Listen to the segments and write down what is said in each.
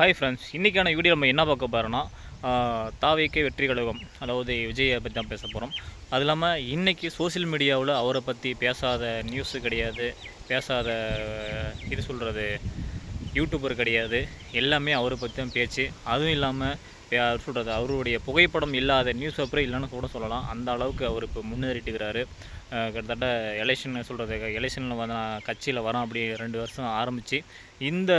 Hi friends இன்றைக்கான video நம்ம என்ன பார்க்க போகிறோன்னா தாவேக்கே வெற்றி கழகம் அதாவது விஜயை பற்றி தான் பேச போகிறோம் அது இல்லாமல் இன்றைக்கி சோஷியல் மீடியாவில் அவரை பற்றி பேசாத நியூஸு கிடையாது பேசாத இது சொல்கிறது யூடியூபர் கிடையாது எல்லாமே அவரை பற்றி தான் பேச்சு. அதுவும் இல்லாமல் சொல்கிறது அவருடைய புகைப்படம் இல்லாத நியூஸ் பேப்பரே இல்லைன்னு கூட சொல்லலாம். அந்த அளவுக்கு அவர் இப்போ முன்னேறிட்டுக்கிறாரு. கிட்டத்தட்ட எலெக்ஷன் சொல்கிறது எலெக்ஷனில் வந்து நான் கட்சியில் வரேன் அப்படி ரெண்டு வருஷம் ஆரம்பித்து இந்த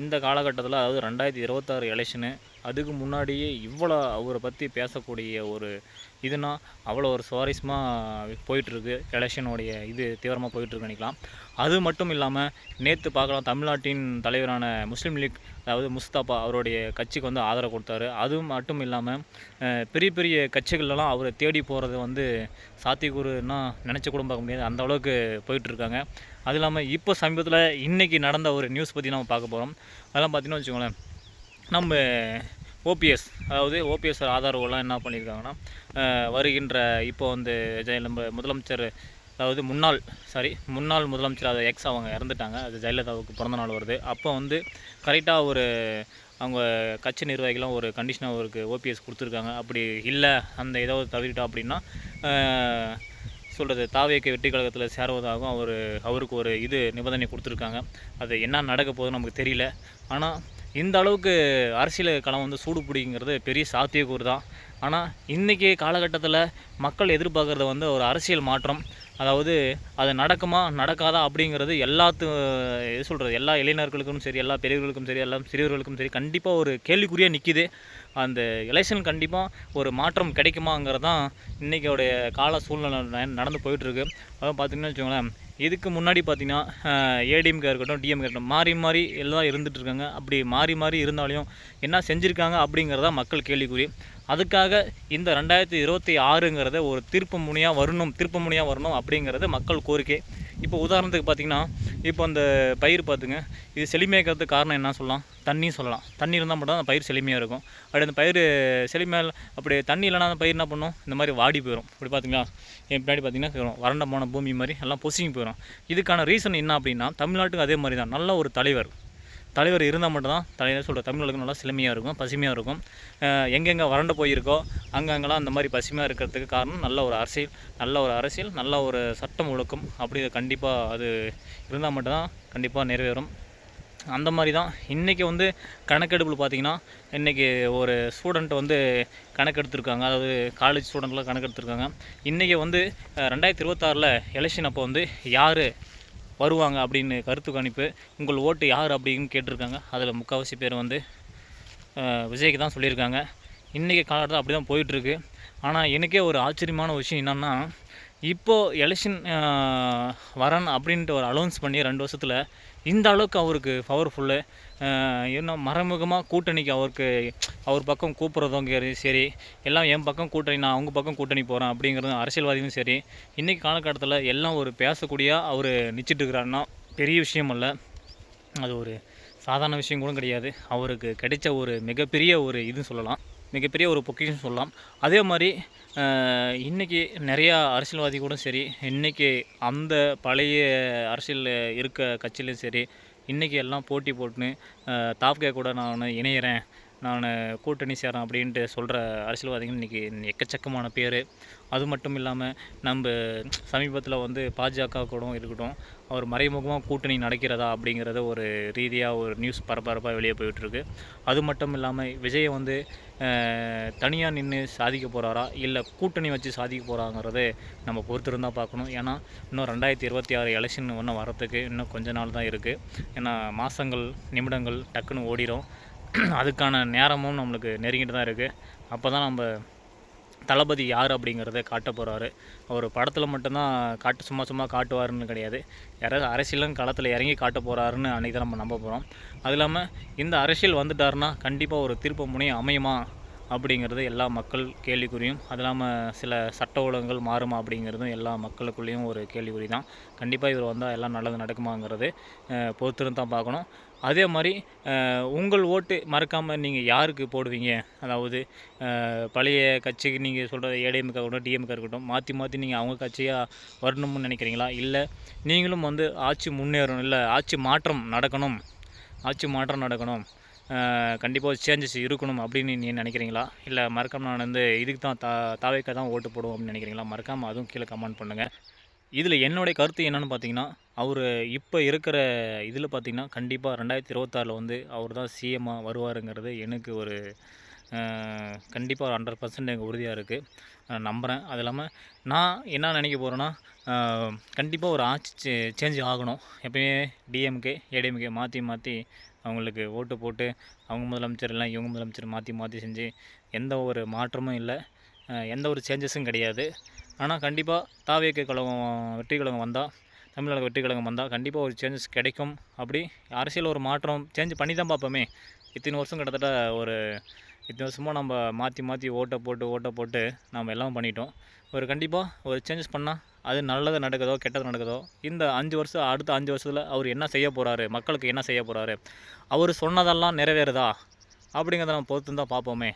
இந்த காலகட்டத்தில் அதாவது ரெண்டாயிரத்தி இருபத்தாறு எலெக்ஷனு அதுக்கு முன்னாடியே இவ்வளோ அவரை பற்றி பேசக்கூடிய ஒரு இதுனா அவ்வளோ ஒரு சுவாரஸ்யமாக போயிட்டுருக்கு. எலெக்ஷனுடைய இது தீவிரமாக போயிட்டுருக்கு நினைக்கலாம். அது மட்டும் இல்லாமல் நேற்று பார்க்கலாம் தமிழ்நாட்டின் தலைவரான முஸ்லீம் லீக் அதாவது முஸ்தபா அவருடைய கட்சிக்கு வந்து ஆதரவு கொடுத்தாரு. அது மட்டும் இல்லாமல் பெரிய பெரிய கட்சிகள்லாம் அவரை தேடி போகிறது வந்து சாத்தியக்கூறுன்னா நினச்ச கூட பார்க்க முடியாது. அந்த அளவுக்கு போயிட்டுருக்காங்க அது இல்லாமல் இப்போ சமீபத்தில் இன்றைக்கி நடந்த ஒரு நியூஸ் பற்றி நம்ம பார்க்க போகிறோம் அதெல்லாம் பார்த்தீங்கன்னா வச்சுக்கோங்களேன். நம்ம ஓபிஎஸ் அதாவது ஓபிஎஸ் ஆதரவுலாம் என்ன பண்ணியிருக்காங்கன்னா வருகின்ற இப்போ வந்து ஜெயலலிதா நம்ம முதலமைச்சர் அதாவது முன்னாள் சாரி முன்னாள் முதலமைச்சர் அதை எக்ஸ் அவங்க இறந்துட்டாங்க. அது ஜெயலலிதாவுக்கு பிறந்த நாள் வருது. அப்போ வந்து கரெக்டாக ஒரு அவங்க கட்சி நிர்வாகிகளும் ஒரு கண்டிஷன் அவருக்கு ஓபிஎஸ் கொடுத்துருக்காங்க. அப்படி இல்லை அந்த ஏதோ தவிர்ட்டா அப்படின்னா சொல்கிறது தாவியக்க வெற்றி கழகத்தில் சேருவதாகவும் அவர் அவருக்கு ஒரு இது நிபந்தனை கொடுத்துருக்காங்க. அது என்ன நடக்க போகுதுன்னு நமக்கு தெரியல. ஆனால் இந்த அளவுக்கு அரசியல் களம் வந்து சூடு பிடிங்கிறது பெரிய சாத்தியக்கூறு தான். ஆனால் இன்றைக்கி காலகட்டத்தில் மக்கள் எதிர்பார்க்குறது வந்து ஒரு அரசியல் மாற்றம். அதாவது அது நடக்குமா நடக்காதா அப்படிங்கிறது எல்லாத்து எது சொல்கிறது எல்லா இளைஞர்களுக்கும் சரி எல்லா பெரியவர்களுக்கும் சரி எல்லா சிறியவர்களுக்கும் சரி கண்டிப்பாக ஒரு கேள்விக்குறியாக நிற்கிது அந்த எலெக்ஷன் கண்டிப்பாக ஒரு மாற்றம் கிடைக்குமாங்கிறது தான் இன்றைக்கோடைய கால சூழ்நிலை நடந்து போயிட்டுருக்கு. அதாவது பார்த்திங்கன்னா வச்சுக்கோங்களேன் இதுக்கு முன்னாடி பார்த்தீங்கன்னா ஏடிஎம்கே இருக்கட்டும் டிஎம்கே இருக்கட்டும் மாறி மாறி எல்லாம் இருந்துகிட்ருக்காங்க அப்படி மாறி மாறி இருந்தாலையும் என்ன செஞ்சுருக்காங்க அப்படிங்கிறதா மக்கள் கேள்விக்குறி. அதுக்காக இந்த ரெண்டாயிரத்தி இருபத்தி ஆறுங்கிறத ஒரு திருப்பு முனையாக வரணும் திருப்பு முனையாக வரணும் அப்படிங்கிறது மக்கள் கோரிக்கை. இப்போ உதாரணத்துக்கு பார்த்தீங்கன்னா இப்போ அந்த பயிர் பார்த்துங்க. இது செழுமையாக்கிறதுக்கு காரணம் என்ன சொல்லலாம். தண்ணி சொல்லலாம். தண்ணி இருந்தால் மட்டும் அந்த பயிர் செழுமையாக இருக்கும். அப்படி அந்த பயிர் செழுமையாக அப்படி தண்ணி இல்லைனா அந்த பயிர் என்ன பண்ணும்? இந்த மாதிரி வாடி போயிடும் இப்படி பார்த்திங்களா? என் பின்னாடி பார்த்தீங்கன்னா வறண்ட போன பூமி மாதிரி எல்லாம் பொசிங்கி போயிடும் இதுக்கான ரீசன் என்ன அப்படின்னா தமிழ்நாட்டுக்கு அதே மாதிரி தான். நல்ல ஒரு தலைவர். தலைவர் இருந்தால் மட்டும்தான் தலைவர் சொல்கிற தமிழர்களுக்கு நல்லா செழுமையாக இருக்கும் பசுமையாக இருக்கும். எங்கெங்கே வறண்டு போயிருக்கோ அங்கங்கெல்லாம் அந்த மாதிரி பசுமையாக இருக்கிறதுக்கு காரணம் நல்ல ஒரு அரசியல் நல்ல ஒரு அரசியல் நல்ல ஒரு சட்டம் ஒழுக்கம். அப்படி கண்டிப்பாக அது இருந்தால் மட்டும்தான் கண்டிப்பாக நிறைவேறும். அந்த மாதிரி தான். இன்றைக்கி வந்து கணக்கெடுப்பில் பார்த்தீங்கன்னா இன்றைக்கி ஒரு ஸ்டூடெண்ட் வந்து கணக்கெடுத்துருக்காங்க. அதாவது காலேஜ் ஸ்டூடெண்ட்லாம் கணக்கெடுத்துருக்காங்க. இன்றைக்கி வந்து ரெண்டாயிரத்தி இருபத்தாறில் எலெக்ஷன் அப்போ வந்து யார் வருவாங்க அப்படின்னு கருத்து கணிப்பு. உங்கள் ஓட்டு யார் அப்படின்னு கேட்டிருக்காங்க. அதில் முக்கால்வாசி பேர் வந்து விஜய்க்கு தான் சொல்லியிருக்காங்க. இன்றைக்கி காலகட்டத்தில் அப்படி தான் போயிட்டுருக்கு. ஆனால் எனக்கே ஒரு ஆச்சரியமான விஷயம் என்னென்னா இப்போது எலெக்ஷன் வரன் அப்படின்ட்டு ஒரு அலௌன்ஸ் பண்ணி ரெண்டு வருஷத்தில் இந்த அளவுக்கு அவருக்கு பவர்ஃபுல்லு இன்னும் மறைமுகமாக கூட்டணிக்கு அவருக்கு அவர் பக்கம் கூப்பிட்றதும் சரி எல்லாம் என் பக்கம் கூட்டணி நான் அவங்க பக்கம் கூட்டணி போகிறேன் அப்படிங்கிறதும் அரசியல்வாதியும் சரி. இன்றைக்கி காலகட்டத்தில் எல்லாம் ஒரு பேசக்கூடிய அவர் நிச்சிட்டு இருக்கிறாருன்னா பெரிய விஷயம் அல்ல அது ஒரு சாதாரண விஷயம் கூட கிடையாது. அவருக்கு கிடைச்ச ஒரு மிகப்பெரிய ஒரு இதுன்னு சொல்லலாம். மிகப்பெரிய ஒரு பொக்கிஷன் சொல்லலாம். அதே மாதிரி இன்றைக்கி நிறையா அரசியல்வாதி கூட சரி இன்றைக்கி அந்த பழைய அரசியல் இருக்க கட்சியிலும் சரி இன்றைக்கி எல்லாம் போட்டி போட்டுன்னு தாப்கே கூட நான் இணையிறேன். நான் கூட்டணி சேரேன் அப்படின்ட்டு சொல்கிற அரசியல்வாதிகள் இன்றைக்கி எக்கச்சக்கமான பேர். அது மட்டும் இல்லாமல் நம்ம சமீபத்தில் வந்து பாஜக கூட இருக்கட்டும் அவர் மறைமுகமாக கூட்டணி நடக்கிறதா அப்படிங்கிறத ஒரு ரீதியாக ஒரு நியூஸ் பரபரப்பாக வெளியே போயிட்டுருக்கு. அது மட்டும் இல்லாமல் விஜயை வந்து தனியாக நின்று சாதிக்க போகிறாரா இல்லை கூட்டணி வச்சு சாதிக்க போகிறாங்கிறது நம்ம பொறுத்திருந்தால் பார்க்கணும் ஏன்னா இன்னும் ரெண்டாயிரத்தி இருபத்தி ஆறு எலெக்ஷன் ஒன்று வரத்துக்கு இன்னும் கொஞ்ச நாள் தான் இருக்குது ஏன்னா மாதங்கள் நிமிடங்கள் டக்குன்னு ஓடிடும் அதுக்கான நேரமும் நம்மளுக்கு நெருங்கிட்டு தான் இருக்குது அப்போ தான் நம்ம தளபதி யார் அப்படிங்கிறத காட்ட போகிறாரு அவர் படத்தில் மட்டும்தான் காட்டு சும்மா சும்மா காட்டுவாருன்னு கிடையாது. யாராவது அரசியலும் களத்தில் இறங்கி காட்ட போகிறாருன்னு அன்றைக்கி தான் நம்ம நம்ப போகிறோம் அது இல்லாமல் இந்த அரசியல் வந்துட்டாருன்னா கண்டிப்பாக ஒரு திருப்ப முனை அமையுமா அப்படிங்கிறது எல்லா மக்கள் கேள்விக்குறியும் அது இல்லாமல் சில சட்ட ஒழுங்குகள் மாறுமா அப்படிங்கிறதும் எல்லா மக்களுக்குள்ளேயும் ஒரு கேள்விக்குறி தான். கண்டிப்பாக இவர் வந்தால் எல்லாம் நல்லது நடக்குமாங்கிறது பொறுத்திருந்து தான் பார்க்கணும். அதே மாதிரி உங்கள் ஓட்டு மறக்காமல் நீங்கள் யாருக்கு போடுவீங்க? அதாவது பழைய கட்சிக்கு நீங்கள் சொல்கிற ஏடிஎம்கா இருக்கட்டும் டிஎம்கா இருக்கட்டும் மாற்றி மாற்றி நீங்கள் அவங்க கட்சியாக வரணும்னு நினைக்கிறீங்களா? இல்லை நீங்களும் வந்து ஆட்சி முன்னேறணும் இல்லை ஆட்சி மாற்றம் நடக்கணும் ஆட்சி மாற்றம் நடக்கணும் கண்டிப்பாக சேஞ்சஸ் இருக்கணும் அப்படின்னு நீ நினைக்கிறீங்களா? இல்லை மறக்காமல் நான் வந்து இதுக்கு தான் தா தாவைக்காக தான் ஓட்டு போடுவோம் அப்படின்னு நினைக்கிறீங்களா? மறக்காமல் அதுவும் கீழே கமெண்ட் பண்ணுங்கள் இதில் என்னுடைய கருத்து என்னென்னு பார்த்தீங்கன்னா அவர் இப்போ இருக்கிற இதில் பார்த்தீங்கன்னா கண்டிப்பாக ரெண்டாயிரத்தி இருபத்தாறில் வந்து அவர் தான் சிஎம்மாக வருவாருங்கிறது எனக்கு ஒரு கண்டிப்பாக ஒரு ஹண்ட்ரட் பர்சன்ட் எனக்கு உறுதியாக இருக்குது நான் நம்புகிறேன் அது இல்லாமல் நான் என்ன நினைக்க போகிறேன்னா கண்டிப்பாக ஒரு ஆட்சி சே சேஞ்ச் ஆகணும். எப்பயுமே டிஎம்கே ஏடிஎம்கே மாற்றி மாற்றி அவங்களுக்கு ஓட்டு போட்டு அவங்க முதலமைச்சர் எல்லாம் இவங்க முதலமைச்சர் மாற்றி மாற்றி செஞ்சு எந்த ஒரு மாற்றமும் இல்லை. எந்த ஒரு சேஞ்சஸும் கிடையாது. ஆனால் கண்டிப்பாக தாவேக்கு கழகம் வெற்றி கழகம் வந்தால் தமிழக வெற்றி கழகம் வந்தால் கண்டிப்பாக ஒரு சேஞ்சஸ் கிடைக்கும். அப்படி அரசியல் ஒரு மாற்றம் சேஞ்ச் பண்ணி தான் பார்ப்போமே. இத்தனை வருஷம் கிட்டத்தட்ட ஒரு இத்தனை வருஷமாக நம்ம மாற்றி மாற்றி ஓட்டை போட்டு ஓட்டை போட்டு நம்ம எல்லாம் பண்ணிட்டோம். ஒரு கண்டிப்பாக ஒரு சேஞ்சஸ் பண்ணால் அது நல்லது நடக்குதோ கெட்டது நடக்குதோ இந்த அஞ்சு வருஷம் அடுத்த அஞ்சு வருஷத்தில் அவர் என்ன செய்ய போகிறாரு மக்களுக்கு என்ன செய்ய போகிறாரு அவர் சொன்னதெல்லாம் நிறைவேறுதா? அப்படிங்கிறத நம்ம பொறுத்து தான் பார்ப்போமே.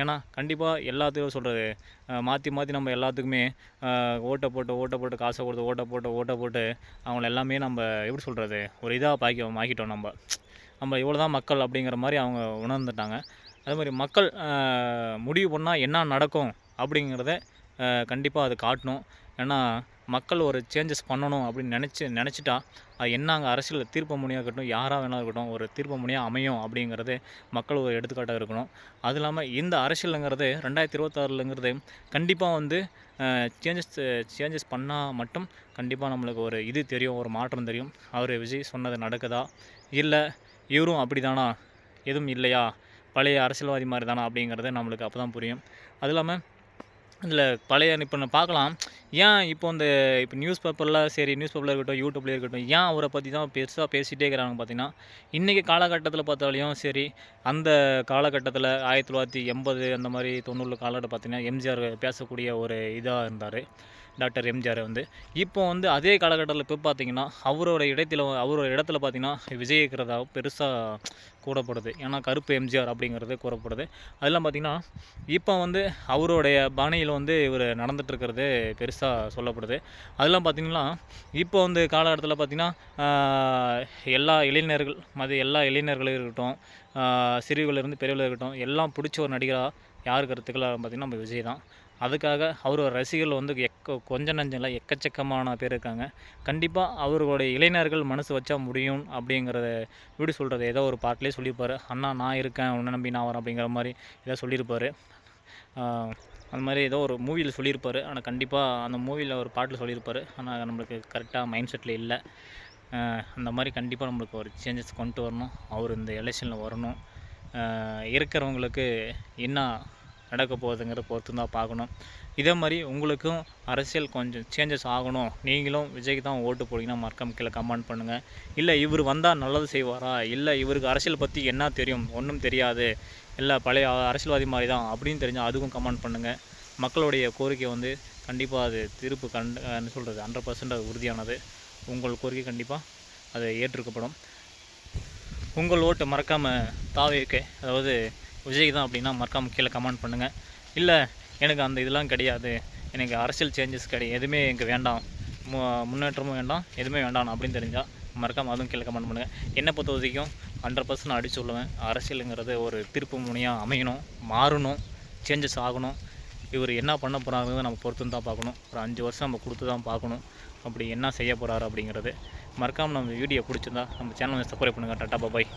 ஏன்னா கண்டிப்பாக எல்லாத்துக்கும் சொல்கிறது மாற்றி மாற்றி நம்ம எல்லாத்துக்குமே ஓட்டை போட்டு ஓட்டை போட்டு காசை கொடுத்து ஓட்டை போட்டு ஓட்டை போட்டு அவங்கள எல்லாமே நம்ம எப்படி சொல்கிறது ஒரு இதாக பாக்கி ஆக்கிட்டோம் நம்ம. நம்ம இவ்வளோ தான் மக்கள் அப்படிங்கிற மாதிரி அவங்க உணர்ந்துட்டாங்க. அதே மாதிரி மக்கள் முடிவு பண்ணால் என்ன நடக்கும் அப்படிங்கிறத கண்டிப்பாக அது காட்டணும். ஏன்னா மக்கள் ஒரு சேஞ்சஸ் பண்ணணும் அப்படின்னு நினச்சி நினச்சிட்டா அது என்ன அங்கே அரசியல் தீர்ப்பு முனையாக இருக்கட்டும் யாராக வேணா இருக்கட்டும் ஒரு தீர்ப்பு முனையாக அமையும் அப்படிங்கிறது மக்கள் ஒரு எடுத்துக்காட்டாக இருக்கணும். அது இல்லாமல் இந்த அரசியலுங்கிறது ரெண்டாயிரத்தி இருபத்தாறுலங்கிறது கண்டிப்பாக வந்து சேஞ்சஸ் சேஞ்சஸ் பண்ணால் மட்டும் கண்டிப்பாக நம்மளுக்கு ஒரு இது தெரியும் ஒரு மாற்றம் தெரியும். அவர் விஜய் சொன்னது நடக்குதா? இல்லை இவரும் அப்படி தானா எதுவும் இல்லையா? பழைய அரசியல்வாதி மாதிரி தானா அப்படிங்கிறது நம்மளுக்கு அப்போ தான் புரியும். அது இல்லாமல் இதில் பழைய இப்போ பார்க்கலாம். ஏன் இப்போ இந்த இப்போ நியூஸ் பேப்பரில் சரி நியூஸ் பேப்பரில் இருக்கட்டும் யூடியூப்ல இருக்கட்டும் ஏன் அவரை பற்றி தான் பெருசாக பேசிகிட்டே இருக்கிறாங்க பார்த்தீங்கன்னா இன்றைக்கி காலகட்டத்தில் பார்த்தாலையும் சரி அந்த காலகட்டத்தில் ஆயிரத்தி தொள்ளாயிரத்தி எண்பது அந்த மாதிரி தொண்ணூறு காலகட்டம் பார்த்தீங்கன்னா எம்ஜிஆர் பேசக்கூடிய ஒரு இதாக இருந்தார் டாக்டர் எம்ஜிஆர் வந்து. இப்போ வந்து அதே காலகட்டத்தில் இப்போ பார்த்தீங்கன்னா அவரோட இடத்துல அவரோட இடத்துல பார்த்தீங்கன்னா விஜய் இருக்கிறதா பெருசாக கூறப்படுது. ஏன்னா கருப்பு எம்ஜிஆர் அப்படிங்கிறது கூறப்படுது. அதெல்லாம் பார்த்தீங்கன்னா இப்போ வந்து அவருடைய பாணியில் வந்து இவர் நடந்துட்டுருக்கிறது பெருசாக சொல்லப்படுது. அதெல்லாம் பார்த்தீங்கன்னா இப்போ வந்து காலகட்டத்தில் பார்த்திங்கன்னா எல்லா இளைஞர்கள் மது எல்லா இளைஞர்களும் இருக்கட்டும் ஆஹ், சிறியவர்லேருந்து பெரியவர்கள் இருக்கட்டும் எல்லாம் பிடிச்ச ஒரு நடிகராக யார் கருத்துக்களாக பார்த்தீங்கன்னா நம்ம விஜய் தான். அதுக்காக அவரோட ரசிகர்கள் வந்து எக்க கொஞ்சம் நஞ்சம் எக்கச்சக்கமான பேர் இருக்காங்க. கண்டிப்பாக அவர்களுடைய இளைஞர்கள் மனசு வச்சா முடியும் அப்படிங்கிறத எப்படி சொல்கிறது ஏதோ ஒரு பாட்டிலே சொல்லியிருப்பார். அண்ணா நான் இருக்கேன். உன்னை நம்பி நான் வரேன். அப்படிங்கிற மாதிரி ஏதோ சொல்லியிருப்பார். அந்த மாதிரி ஏதோ ஒரு மூவியில் சொல்லியிருப்பார். ஆனால் கண்டிப்பாக அந்த மூவியில் ஒரு பாட்டில் சொல்லியிருப்பார். ஆனால் நம்மளுக்கு கரெக்டாக மைண்ட் செட்டில் இல்லை. அந்த மாதிரி கண்டிப்பாக நம்மளுக்கு ஒரு சேஞ்சஸ் கொண்டு வரணும். அவர் இந்த எலெக்ஷனில் வரணும். இருக்கிறவங்களுக்கு என்ன நடக்க போகுதுங்கிறத பொறுத்து தான் பார்க்கணும். இதே மாதிரி உங்களுக்கும் அரசியல் கொஞ்சம் சேஞ்சஸ் ஆகணும். நீங்களும் விஜய்க்கு தான் ஓட்டு போட்டிங்கன்னா மறக்காம கீழே கமெண்ட் பண்ணுங்கள் இல்லை இவர் வந்தால் நல்லது செய்வாரா? இல்லை இவருக்கு அரசியல் பற்றி என்ன தெரியும்? ஒன்றும் தெரியாது. இல்லை பழைய அரசியல்வாதி மாதிரி தான் அப்படின்னு தெரிஞ்சால் அதுக்கும் கமெண்ட் பண்ணுங்கள் மக்களுடைய கோரிக்கை வந்து கண்டிப்பாக அது தீர்ப்பு கண்டு என்ன சொல்கிறது ஹண்ட்ரட் பர்சன்ட் அது உறுதியானது. உங்கள் கோரிக்கை கண்டிப்பாக அது ஏற்றுக்கப்படும். உங்கள் ஓட்டு மறக்காமல் தாவேக்கு அதாவது விஜய் தான் அப்படின்னா மறக்காமல் கீழே கமெண்ட் பண்ணுங்கள் இல்லை எனக்கு அந்த இதெல்லாம் கிடையாது. எனக்கு அரசியல் சேஞ்சஸ் கிடையாது. எதுவுமே எனக்கு வேண்டாம். மு முன்னேற்றமும் வேண்டாம். எதுவுமே வேண்டாம் அப்படின்னு தெரிஞ்சால் மறக்காமல் அதுவும் கீழே கமெண்ட் பண்ணுங்கள் என்னை பொறுத்த வரைக்கும் ஹண்ட்ரட் பர்சன்ட் அடிச்சு சொல்லுவேன். அரசியலுங்கிறது ஒரு திருப்பு முனையாக அமையணும் மாறணும் சேஞ்சஸ் ஆகணும். இவர் என்ன பண்ண போகிறாங்கிறது நம்ம பொறுத்து தான் பார்க்கணும். ஒரு அஞ்சு வருஷம் நம்ம கொடுத்து தான் பார்க்கணும். அப்படி என்ன செய்ய போகிறாரு அப்படிங்கிறது. மறக்காமல் நம்ம வீடியோ பிடிச்சிருந்தா நம்ம சேனலை சப்ஸ்கிரைப் பண்ணுங்கள் டாட்டா பாய்